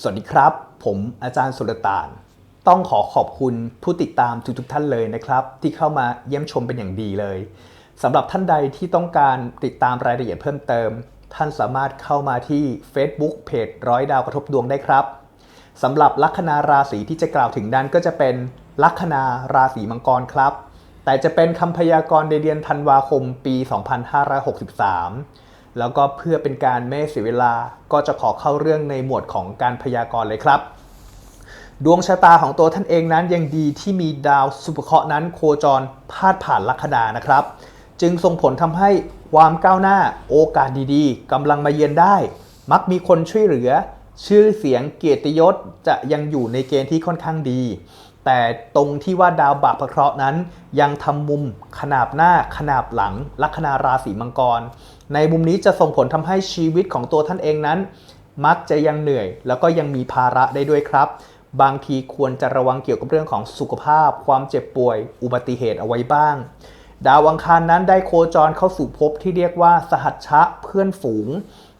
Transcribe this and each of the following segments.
สวัสดีครับ ผมอาจารย์สุรตาน ต้องขอขอบคุณผู้ติดตามทุกๆท่านเลยนะครับ ที่เข้ามาเยี่ยมชมเป็นอย่างดีเลยสำหรับท่านใดที่ต้องการติดตามรายละเอียดเพิ่มเติม ท่านสามารถเข้ามาที่ Facebook เพจร้อยดาวกระทบดวงได้ครับสำหรับลัคนาราศีที่จะกล่าวถึงนั้นก็จะเป็นลัคนาราศีมังกรครับ แต่จะเป็นคำพยากรณ์ในเดือนธันวาคมปี 2563 แล้วก็เพื่อเป็นการไม่เสียเวลาก็จะขอเข้าเรื่องในหมวดของการพยากรณ์เลยครับ ดวงชะตาของตัวท่านเองนั้นยังดีที่มีดาวสุภเคราะห์นั้นโคจรพาดผ่านลัคนานะครับ จึงส่งผลทำให้ความก้าวหน้าโอกาสดีๆกำลังมาเยือนได้ มักมีคนช่วยเหลือ ชื่อเสียงเกียรติยศจะยังอยู่ในเกณฑ์ที่ค่อนข้างดี แต่ตรงที่ว่าดาวบาปเคราะห์นั้น ยังทำมุมขนาบหน้าขนาบหลังลัคนาราศีมังกร ในมุมนี้จะส่งผลทำให้ชีวิตของตัวท่านเองนั้น มักจะยังเหนื่อย แล้วก็ยังมีภาระได้ด้วยครับ บางทีควรจะระวังเกี่ยวกับเรื่องของสุขภาพ ความเจ็บป่วย อุบัติเหตุเอาไว้บ้าง ดาวอังคารนั้นได้โคจรเข้าสู่ภพที่เรียกว่า สหัชชะเพื่อนฝูง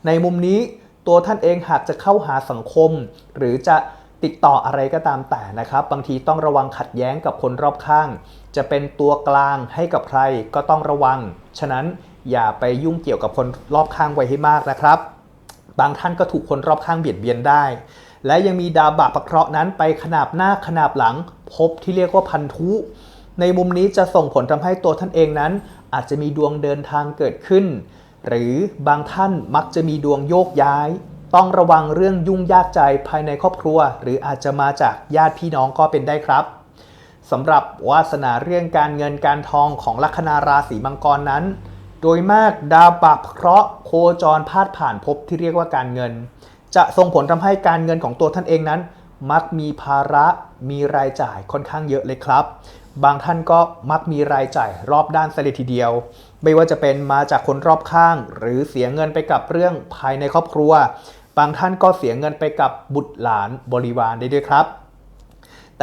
ในมุมนี้ตัวท่านเองหากจะเข้าหาสังคม หรือจะติดต่ออะไรก็ตามแต่นะครับ บางทีต้องระวังขัดแย้งกับคนรอบข้าง จะเป็นตัวกลางให้กับใครก็ต้องระวัง ฉะนั้น อย่าไปยุ่งเกี่ยวกับคนรอบข้างไว้ให้มากนะครับ บางท่านก็ถูกคนรอบข้างเบียดเบียนได้ และยังมีดาวบาปเคราะห์นั้นไปขนาบหน้าขนาบหลัง พบที่เรียกว่าพันธุ ในมุมนี้จะส่งผลทำให้ตัวท่านเองนั้น อาจจะมีดวงเดินทางเกิดขึ้น หรือบางท่านมักจะมีดวงโยกย้าย ต้องระวังเรื่องยุ่งยากใจภายในครอบครัว หรืออาจจะมาจากญาติพี่น้องก็เป็นได้ครับสำหรับวาสนาเรื่องการเงินการทองของลัคนาราศีมังกรนั้น โดยมากดาวบาปเคราะห์โคจรพาดผ่านภพที่เรียกว่าการเงิน จะส่งผลทำให้การเงินของตัวท่านเองนั้น มักมีภาระมีรายจ่ายค่อนข้างเยอะเลยครับ บางท่านก็มักมีรายจ่ายรอบด้านเสยเลยทีเดียว ไม่ว่าจะเป็นมาจากคนรอบข้าง หรือเสียเงินไปกับเรื่องภายในครอบครัว บางท่านก็เสียเงินไปกับบุตรหลานบริวารได้ด้วยครับ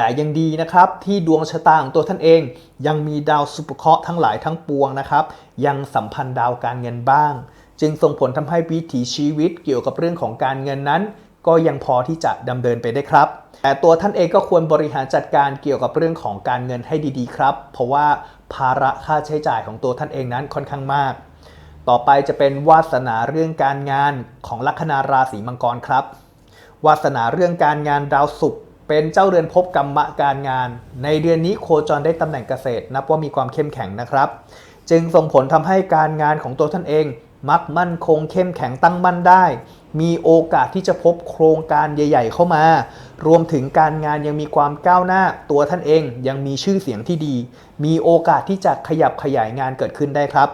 แต่ยังดีนะครับที่ดวงชะตาของตัวท่านเอง ยังมีดาวสุภเคราะห์ทั้งหลายทั้งปวงนะครับ ยังสัมพันธ์ดาวการเงินบ้าง จึงส่งผลทำให้วิถีชีวิตเกี่ยวกับเรื่องของการเงินนั้น ก็ยังพอที่จะดำเนินไปได้ครับ แต่ตัวท่านเองก็ควรบริหารจัดการเกี่ยวกับเรื่องของการเงินให้ดีๆ ครับ เพราะว่าภาระค่าใช้จ่ายของตัวท่านเองนั้นค่อนข้างมาก ต่อไปจะเป็นวาสนาเรื่องการงานของลัคนาราศีมังกรครับ วาสนาเรื่องการงานดาวศุกร์ เป็นเจ้าเรือนภพกรรมะการงาน ในเดือนนี้โคจรได้ตำแหน่งเกษตร นับว่ามีความเข้มแข็งนะครับ จึงส่งผลทำให้การงานของตัวท่านเอง มักมั่นคงเข้มแข็งตั้งมั่นได้ มีโอกาสที่จะพบโครงการใหญ่ ๆ เข้ามา รวมถึงการงานยังมีความก้าวหน้า ตัวท่านเองยังมีชื่อเสียงที่ดี มีโอกาสที่จะขยับขยายงานเกิดขึ้นได้ครับ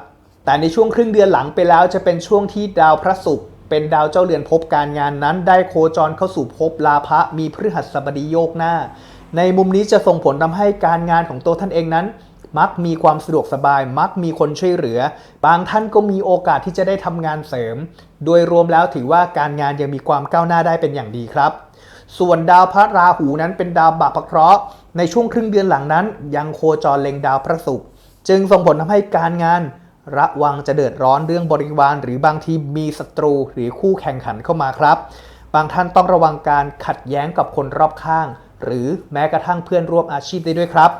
แต่ในช่วงครึ่งเดือนหลังไปแล้วจะเป็นช่วงที่ดาวพระศุกร์ เป็นดาวเจ้าเรือนภพการงานนั้น ได้โคจรเข้าสู่ภพลาภะมีพฤหัสบดีโยกหน้า ในมุมนี้จะส่งผลทำให้การงานของตัวท่านเองนั้น มักมีความสะดวกสบาย มักมีคนช่วยเหลือ บางท่านก็มีโอกาสที่จะได้ทำงานเสริม โดยรวมแล้วถือว่าการงานยังมีความก้าวหน้าได้เป็นอย่างดีครับส่วนดาวพระราหูนั้นเป็นดาวบาปเคราะห์ในช่วงครึ่งเดือนหลังนั้น ยังโคจรเล็งดาวพระศุกร์จึงส่งผลทำให้การงาน ระวังจะเดือดร้อนเรื่องบริวาร หรือบางทีมีศัตรูหรือคู่แข่งขันเข้ามาครับ บางท่านต้องระวังการขัดแย้งกับคนรอบข้าง หรือแม้กระทั่งเพื่อนร่วมอาชีพได้ด้วยครับ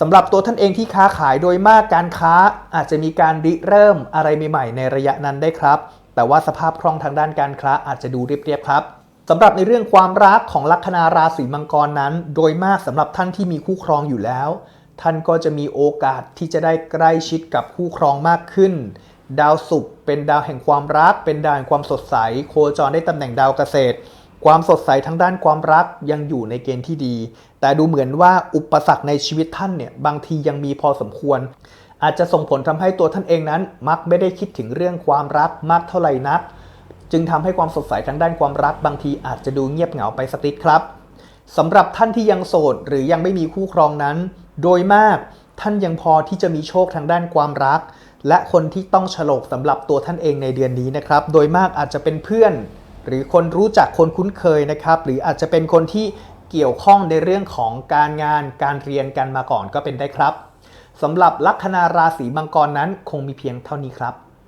สำหรับตัวท่านเองที่ค้าขายโดยมากการค้าอาจจะมีการริเริ่มอะไรใหม่ๆในระยะนั้นได้ครับ แต่ว่าสภาพคล่องทางด้านการค้าอาจจะดูเรียบๆครับสำหรับในเรื่องความรักของลัคนาราศีมังกรนั้น โดยมากสำหรับท่านที่มีคู่ครองอยู่แล้ว ท่านก็จะมีโอกาสที่จะได้ใกล้ชิดกับคู่ครองมากขึ้น ดาวศุกร์เป็นดาวแห่งความรัก เป็นดาวแห่งความสดใส โคจรได้ตำแหน่งดาวเกษตร ความสดใสทางด้านความรักยังอยู่ในเกณฑ์ที่ดี แต่ดูเหมือนว่าอุปสรรคในชีวิตท่านเนี่ยบางทียังมีพอสมควร อาจจะส่งผลทำให้ตัวท่านเองนั้น มักไม่ได้คิดถึงเรื่องความรักมากเท่าไหร่นัก จึงทำให้ความสดใสทางด้านความรัก บางทีอาจจะดูเงียบเหงาไปสักนิดครับสำหรับท่านที่ยังโสดหรือยังไม่มีคู่ครองนั้น โดยมากท่านยังพอที่จะมีโชคทางด้านความรัก และคนที่ต้องฉลกสำหรับตัวท่านเองในเดือนนี้นะครับ โดยมากอาจจะเป็นเพื่อน หรือคนรู้จักคนคุ้นเคยนะครับ หรืออาจจะเป็นคนที่เกี่ยวข้องในเรื่องของการงานการเรียนกันมาก่อนก็เป็นได้ครับสำหรับลัคนาราศีมังกรนั้นคงมีเพียงเท่านี้ครับ